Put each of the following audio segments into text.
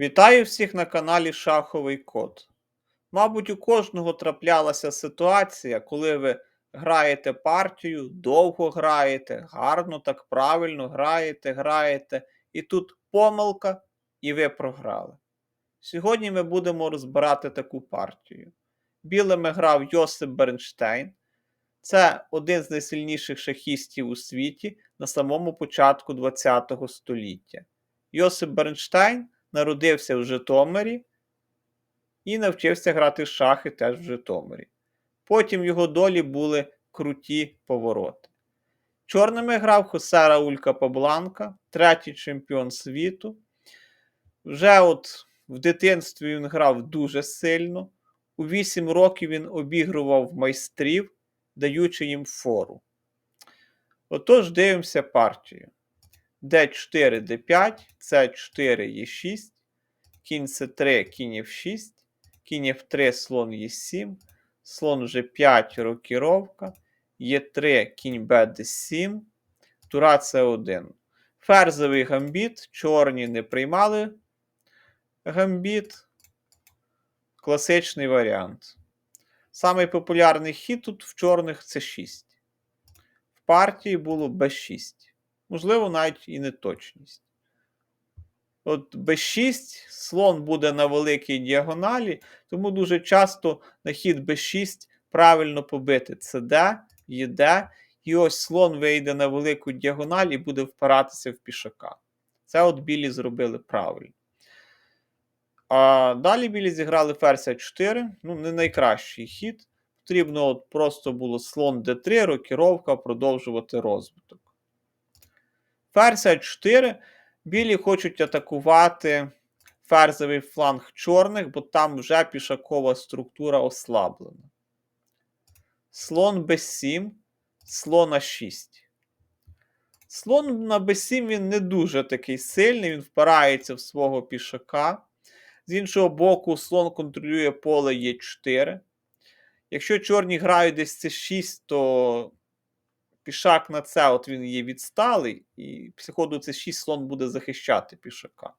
Вітаю всіх на каналі Шаховий Код. Мабуть, у кожного траплялася ситуація, коли ви граєте партію, довго граєте, гарно, так правильно граєте, граєте, і тут помилка, і ви програли. Сьогодні ми будемо розбирати таку партію. Білими грав Йосип Бернштейн. Це один з найсильніших шахістів у світі на самому початку ХХ століття. Йосип Бернштейн народився в Житомирі і навчився грати в шахи теж в Житомирі. Потім його долі були круті повороти. Чорними грав Хосе Рауль Капабланка, третій чемпіон світу. Вже от в дитинстві він грав дуже сильно. У 8 років він обігрував майстрів, даючи їм фору. Отож, дивимося партію. D4, d5, c4, e6, кінь c3, кінь f6, кінь f3, слон e7, слон g5, рокіровка, e3, кінь b, d7, тура c1. Ферзовий гамбіт, чорні не приймали гамбіт. Класичний варіант. Самий популярний хід тут в чорних це 6. В партії було b6. Можливо, навіть і неточність. От b6 слон буде на великій діагоналі, тому дуже часто на хід b6 правильно побити cd, єд, і ось слон вийде на велику діагональ і буде впиратися в пішака. Це от білі зробили правильно. А далі білі зіграли ферзь 4 ну, не найкращий хід. Потрібно от просто було слон d3, рокіровка, продовжувати розвиток. Ферзь 4 білі хочуть атакувати ферзовий фланг чорних, бо там вже пішакова структура ослаблена. Слон b7, слон а6. Слон на b7 він не дуже такий сильний, він впирається в свого пішака. З іншого боку, слон контролює поле Е4. Якщо чорні грають десь С6, то пішак на це от він є відсталий, і після ходу С6 слон буде захищати пішака.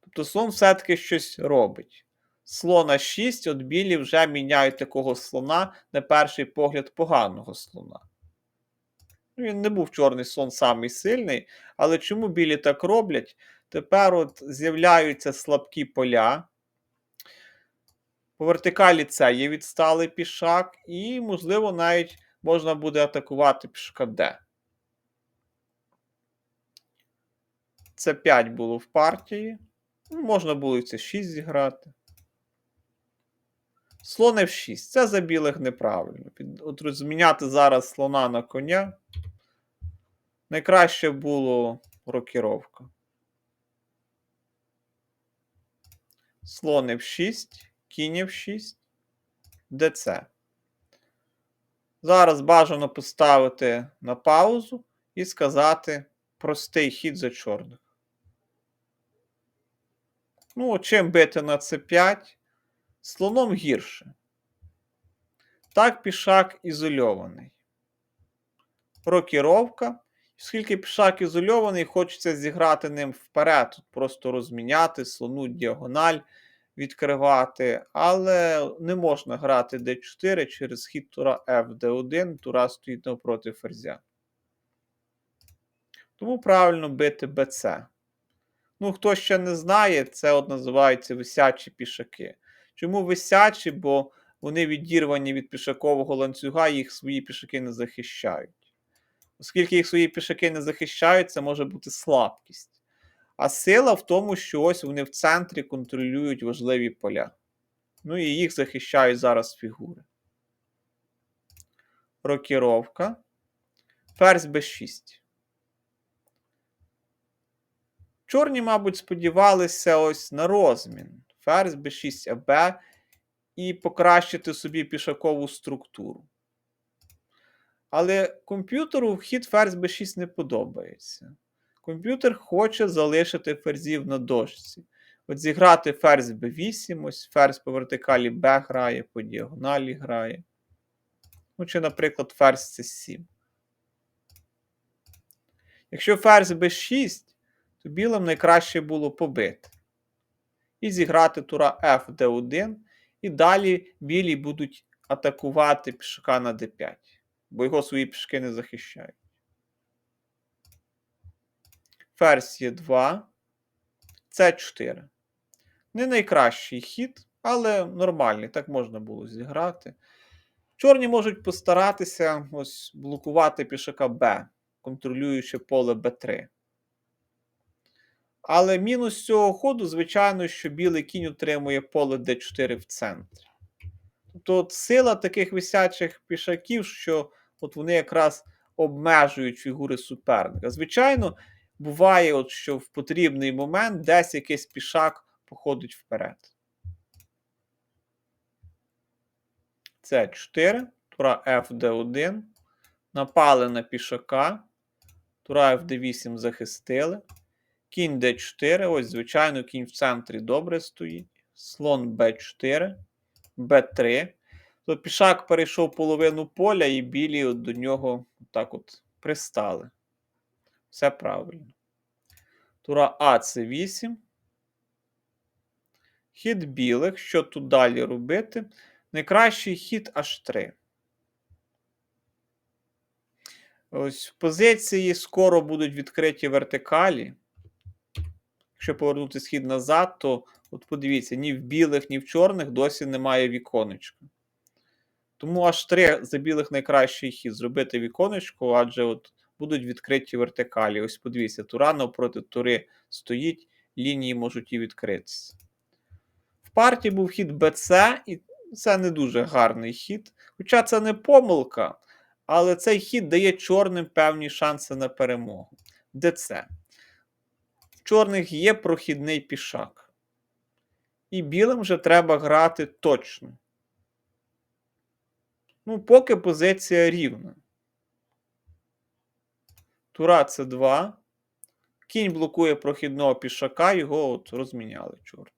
Тобто слон все-таки щось робить. Слона 6, от білі вже міняють такого слона на перший погляд поганого слона. Він не був чорний слон самий сильний, але чому білі так роблять? Тепер от з'являються слабкі поля. По вертикалі це є відсталий пішак, і, можливо, навіть можна буде атакувати пішка D. Це 5 було в партії. Ну, Можна було і це 6 зіграти. Слон F6. Це за білих неправильно. От розміняти зараз слона на коня. Найкраще було рокіровка. Слон F6, кінь F6, ДЦ. Зараз бажано поставити на паузу і сказати простий хід за чорних. Ну, чим бити на С5? Слоном гірше. Так, пішак ізольований. Рокіровка. Оскільки пішак ізольований, хочеться зіграти ним вперед, просто розміняти, слону діагональ відкривати, але не можна грати d4 через хід тура F, d1, тура стоїть навпроти ферзя. Тому правильно бити BC. Ну, хто ще не знає, це от називається висячі пішаки. Чому висячі? Бо вони відірвані від пішакового ланцюга, їх свої пішаки не захищають. Оскільки їх свої пішаки не захищають, це може бути слабкість. А сила в тому, що ось вони в центрі контролюють важливі поля. Ну і їх захищають зараз фігури. Рокіровка. Ферзь b6. Чорні, мабуть, сподівалися ось на розмін. Ферзь b6 АБ і покращити собі пішакову структуру. Але комп'ютеру вхід ферзь b6 не подобається. Комп'ютер хоче залишити ферзів на дошці. От зіграти ферзь b8, ось ферзь по вертикалі b грає, по діагоналі грає. Ну, чи, наприклад, ферзь c7. Якщо ферзь b6, то білим найкраще було побити. і зіграти тура F d1. І далі білі будуть атакувати пішака на d5, бо його свої пішки не захищають. Ферзь є 2, С4. Не найкращий хід, але нормальний, так можна було зіграти. Чорні можуть постаратися ось блокувати пішака Б, контролюючи поле Б3. Але мінус цього ходу, звичайно, що білий кінь отримує поле d4 в центрі. Тобто сила таких висячих пішаків, що от вони якраз обмежують фігури суперника. Звичайно, буває, от, що в потрібний момент десь якийсь пішак походить вперед. Це 4, тура FD1. Напали на пішака. Тура FD8 захистили. Кінь d4. Ось, звичайно, кінь в центрі добре стоїть. Слон b4, b3. То пішак перейшов половину поля, і білі от до нього так от пристали. Все правильно. Тура А це 8. Хід білих. Що тут далі робити? Найкращий хід H3. Ось в позиції скоро будуть відкриті вертикалі. Якщо повернути схід назад, то от подивіться, ні в білих, ні в чорних досі немає віконечка. Тому аж 3 за білих найкращий хід зробити віконечко, адже от будуть відкриті вертикалі. Ось подивіться, тура навпроти тури стоїть, лінії можуть і відкритися. В партії був хід БЦ, і це не дуже гарний хід. Хоча це не помилка, але цей хід дає чорним певні шанси на перемогу. ДЦ. В чорних є прохідний пішак. І білим вже треба грати точно. Ну, поки позиція рівна. Тура це 2. Кінь блокує прохідного пішака, його от розміняли чорт.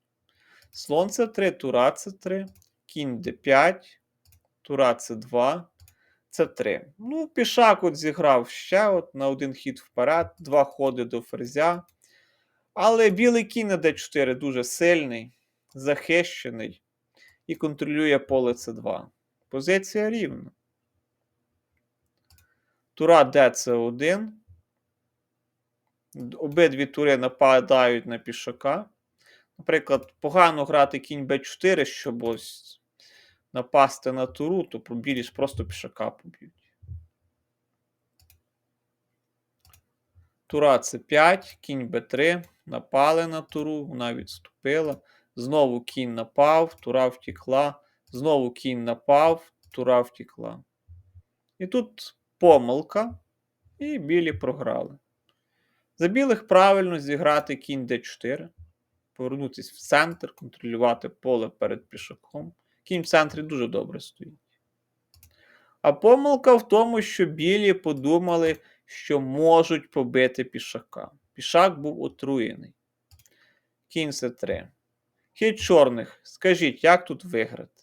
Слон це 3, тура це 3, кінь d5, тура це 2, це 3. Ну, пішак от зіграв ще от на один хід вперед, два ходи до ферзя. Але білий кінь на d4 дуже сильний, захищений і контролює поле c2. Позиція рівна. Тура d це 1. Обидві тури нападають на пішака. Наприклад, погано грати кінь b4, щоб ось напасти на туру, то білі ж просто пішака поб'ють. Тура це 5, кінь b3, напали на туру, вона відступила. Знову кінь напав, тура втікла. Знову кінь напав, тура втікла. І тут помилка, і білі програли. За білих правильно зіграти кінь d4, повернутися в центр, контролювати поле перед пішаком. Кінь в центрі дуже добре стоїть. А помилка в тому, що білі подумали, що можуть побити пішака. Пішак був отруєний. Кінь c3. Хід чорних. Скажіть, як тут виграти?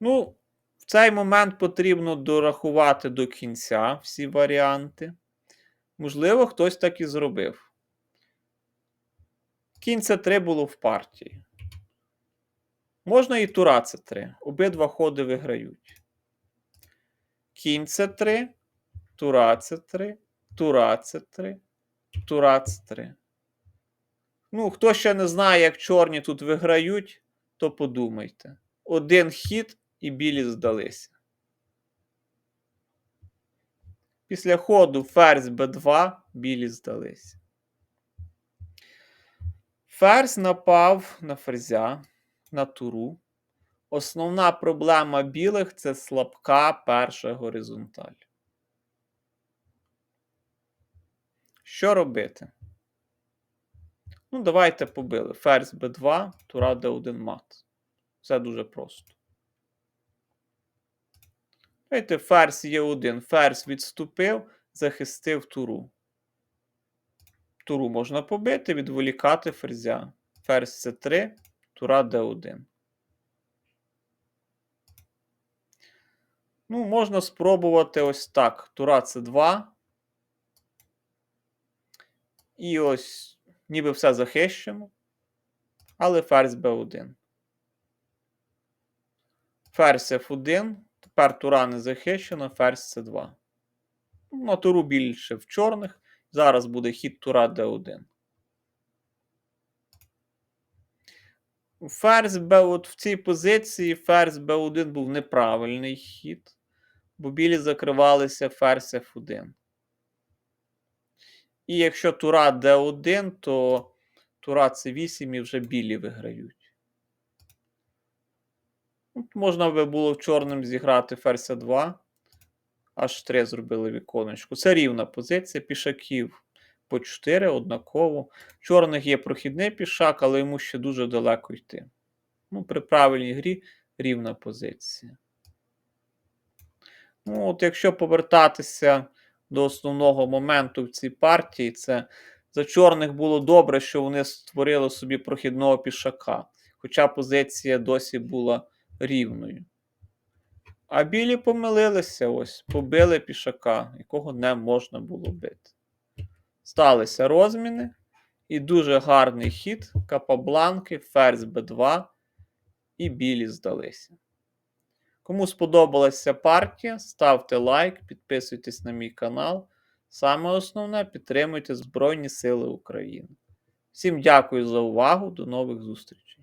Ну, цей момент потрібно дорахувати до кінця всі варіанти. Можливо, хтось так і зробив. Кінь c3 було в партії. Можна і тура c3. Обидва ходи виграють. Кінь c3, тура c3, тура c3, тура c3. Ну, хто ще не знає, як чорні тут виграють, то подумайте. Один хід і білі здалися. Після ходу ферзь b2 білі здалися. Ферзь напав на ферзя, на туру. Основна проблема білих це слабка перша горизонталь. Що робити? Ну, давайте побили. Ферзь b2, тура d1 мат. Все дуже просто. Давайте ферзь є один. Ферзь відступив, захистив туру. Туру можна побити, відволікати ферзя. Ферзь c 3 тура d1. Ну, можна спробувати ось так. Тура c 2 І ось ніби все захищено, але ферзь Б1. Ферзь F1, тепер тура не захищена, ферзь С2. На туру більше в чорних. Зараз буде хід тура Д1. Ферзь Б, от в цій позиції ферзь Б1 був неправильний хід, бо білі закривалися ферзь F1. І якщо тура Д1, то тура С8 і вже білі виграють. Можна би було в чорним зіграти ферзь 2. Аж 3 зробили віконечко. Це рівна позиція пішаків по 4 однаково. В чорних є прохідний пішак, але йому ще дуже далеко йти. Ну, при правильній грі рівна позиція. Ну, от якщо повертатися до основного моменту в цій партії, це за чорних було добре, що вони створили собі прохідного пішака. Хоча позиція досі була рівною. А білі помилилися ось, побили пішака, якого не можна було бити. Сталися розміни. І дуже гарний хід Капабланки, ферзь Б2 і білі здалися. Кому сподобалася партія, ставте лайк, підписуйтесь на мій канал. Саме основне підтримуйте Збройні Сили України. Всім дякую за увагу, до нових зустрічей!